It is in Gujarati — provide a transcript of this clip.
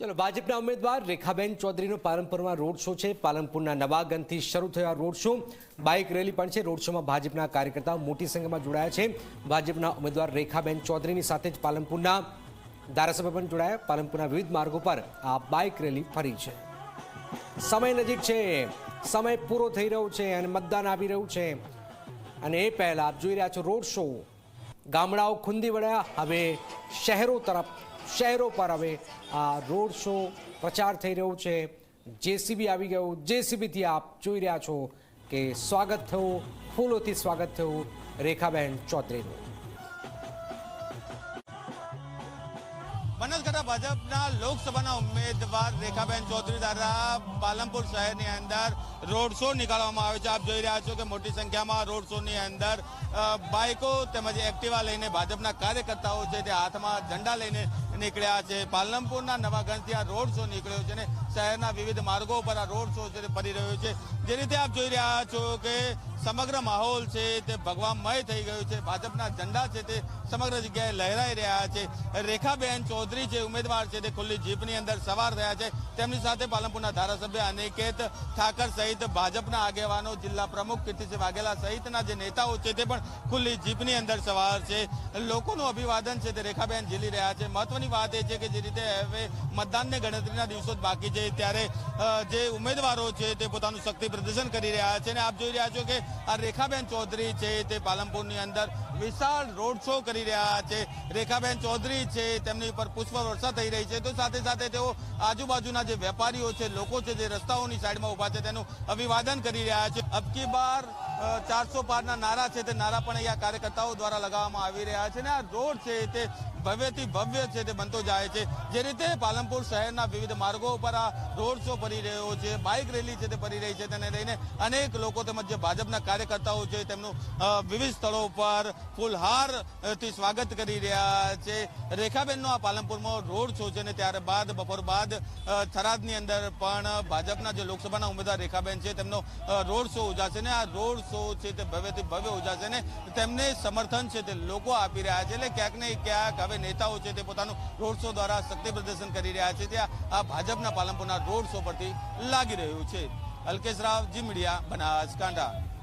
ચલો, ભાજપના ઉમેદવાર રેખાબેન ચૌધરીનો પાલનપુરમાં રોડ શો છે. પાલનપુરના નવાગંજથી શરૂ થયો આ રોડ શો. બાઇક રેલી પણ છે. રોડ શોમાં ભાજપના કાર્યકર્તાઓ મોટી સંખ્યામાં જોડાયા છે. ભાજપના ઉમેદવાર રેખાબેન ચૌધરીની સાથે જ પાલનપુરના ધારાસભ્ય પણ જોડાયા. પાલનપુરના વિવિધ માર્ગો પર આ બાઇક રેલી ફરી છે. સમય નજીક છે. સમય પૂરો થઈ રહ્યો છે અને મતદાન આવી રહ્યું છે. અને એ પહેલાં આપ જોઈ રહ્યા છો રોડ શો. ગામડાઓ ખુંદી વળ્યા હવે શહેરો તરફ શહેરો પર હવે આ રોડ શો પ્રચાર થઈ રહ્યો છે. જેસીબી આવી ગયું. જેસીબીથી આપ જોઈ રહ્યા છો કે સ્વાગત થયું. ફૂલોથી સ્વાગત થયું રેખાબહેન ચૌધરીનું. બનાસકાંઠા ભાજપના લોકસભાના ઉમેદવાર રેખાબેન ચૌધરી દ્વારા પાલનપુર શહેરની અંદર રોડ શો નીકાળવામાં આવે છે. આપ જોઈ રહ્યા છો કે મોટી સંખ્યામાં રોડ શોની અંદર બાઇકો તેમજ એક્ટિવા લઈને ભાજપના કાર્યકર્તાઓ છે તે હાથમાં ઝંડા લઈને નીકળ્યા છે. પાલનપુરના નવાગંજથી આ રોડ શો નીકળ્યો છે અને શહેરના વિવિધ માર્ગો પર આ રોડ શો છે ફરી રહ્યો છે. જે રીતે આપ જોઈ રહ્યા છો કે સમગ્ર માહોલ છે તે ભગવાનમય થઈ ગયું છે. ભાજપના ઝંડા છે તે સમગ્ર જગ્યાએ લહેરાઈ રહ્યા છે. રેખાબેન ચૌધરી જે ઉમેદવાર છે તે ખુલ્લી જીપની અંદર સવાર થયા છે. તેમની સાથે પાલનપુરના ધારાસભ્ય અનિકેત ઠાકર સહિત ભાજપના આગેવાનો, જિલ્લા પ્રમુખ કીર્તિસિંહ વાઘેલા સહિતના જે નેતાઓ છે તે પણ ખુલ્લી જીપની અંદર સવાર છે. લોકોનું અભિવાદન છે તે રેખાબેન ઝીલી રહ્યા છે. મહત્વની વાત એ છે કે જે રીતે હવે મતદાનને ગણતરીના દિવસો જ બાકી છે. ત્યારે જે ઉમેદવારો છે તે પોતાનું શક્તિ પ્રદર્શન કરી રહ્યા છે અને આપ જોઈ રહ્યા છો કે આ રેખાબેન ચૌધરી છે તે પાલનપુરની અંદર વિશાળ રોડ શો કરી રહ્યા છે. રેખાબેન ચૌધરી છે, તેમની ઉપર પુષ્પવર્ષા થઈ રહી છે. તો સાથે સાથે તેઓ આજુબાજુના જે વેપારીઓ છે, લોકો છે જે રસ્તાઓની સાઈડમાં ઊભા છે, તેનું અભિવાદન કરી રહ્યા છે. અબકી બાર ચારસો પારના નારા છે તે નારા પણ અહીંયા કાર્યકર્તાઓ દ્વારા લગાવવામાં આવી રહ્યા છે. અને આ રોડ છે તે ભવ્યથી ભવ્ય છે તે બનતો જાય છે. જે રીતે પાલનપુર શહેરના વિવિધ માર્ગો ઉપર આ રોડ શો ફરી રહ્યો છે, બાઇક રેલી છે તે ફરી રહી છે તેને લઈને અનેક લોકો તેમજ જે ભાજપના કાર્યકર્તાઓ છે તેમનું વિવિધ સ્થળો ઉપર ફૂલહારથી સ્વાગત કરી રહ્યા છે. રેખાબેનનો આ પાલનપુરમાં રોડ શો છે ને ત્યારબાદ, બપોર બાદ થરાદની અંદર પણ ભાજપના જે લોકસભાના ઉમેદવાર રેખાબેન છે તેમનો રોડ શો ઉજાશે ને આ રોડ શો છે તે ભવ્યથી ભવ્ય ઉજાશે ને તેમને સમર્થન છે તે લોકો આપી રહ્યા છે. એટલે ક્યાંક ને ક્યાંક હવે નેતાઓ છે તે પોતાનું રોડ શો દ્વારા શક્તિ પ્રદર્શન કરી રહ્યા છે. ત્યાં આ ભાજપના પાલનપુરના રોડ શો પરથી લાગી રહ્યું છે. અલ્કેશ રાવ જી મીડિયા બનાસકાંઠા.